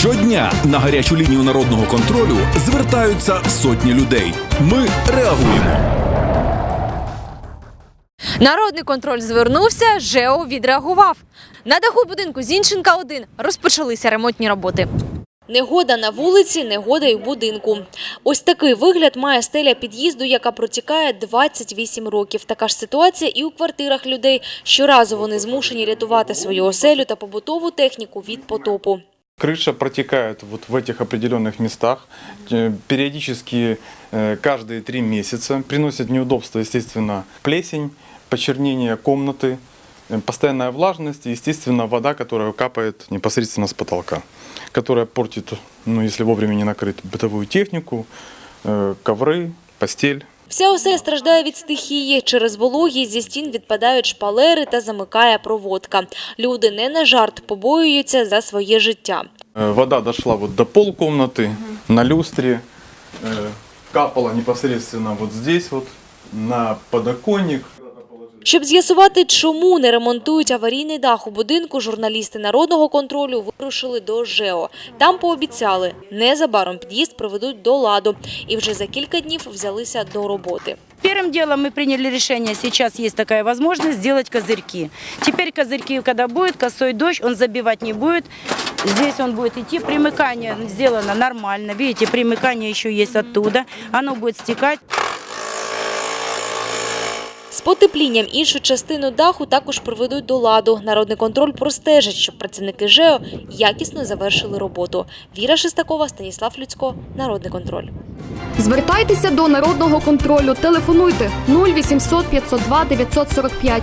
Щодня на гарячу лінію народного контролю звертаються сотні людей. Ми реагуємо. Народний контроль звернувся, ЖЕО відреагував. На даху будинку Зінченка 1 розпочалися ремонтні роботи. Негода на вулиці, негода і в будинку. Ось такий вигляд має стеля під'їзду, яка протікає 28 років. Така ж ситуація і у квартирах людей. Щоразу вони змушені рятувати свою оселю та побутову техніку від потопу. Крыша протекает вот в этих определенных местах, э, периодически э, каждые три месяца, приносит неудобства, естественно, плесень, почернение комнаты, э, постоянная влажность и, естественно, вода, которая капает непосредственно с потолка, которая портит, ну, если вовремя не накрыть бытовую технику, э, ковры, постель. Вся оселя страждає від стихії. Через вологість зі стін відпадають шпалери та замикає проводка. Люди не на жарт побоюються за своє життя. Э, Вода дошла вот до полкомнаты, на люстре, э, капала непосредственно вот здесь вот, на подоконник. Щоб з'ясувати, чому не ремонтують аварійний дах у будинку, журналісти народного контролю вирушили до ЖЕО. Там пообіцяли, незабаром під'їзд приведуть до ладу. І вже за кілька днів взялися до роботи. Первым делом мы приняли решение, сейчас есть такая возможность сделать козырьки. Теперь козырьки, когда будет косой дождь, он забивать не будет. Здесь он будет идти, примыкание сделано нормально. Видите, примыкание еще есть оттуда. Оно будет стекать. З потеплінням іншу частину даху також приведуть до ладу. Народний контроль простежить, щоб працівники ЖЕО якісно завершили роботу. Віра Шестакова, Станіслав Люцько, Народний контроль. Звертайтеся до народного контролю. Телефонуйте 0800 502 945.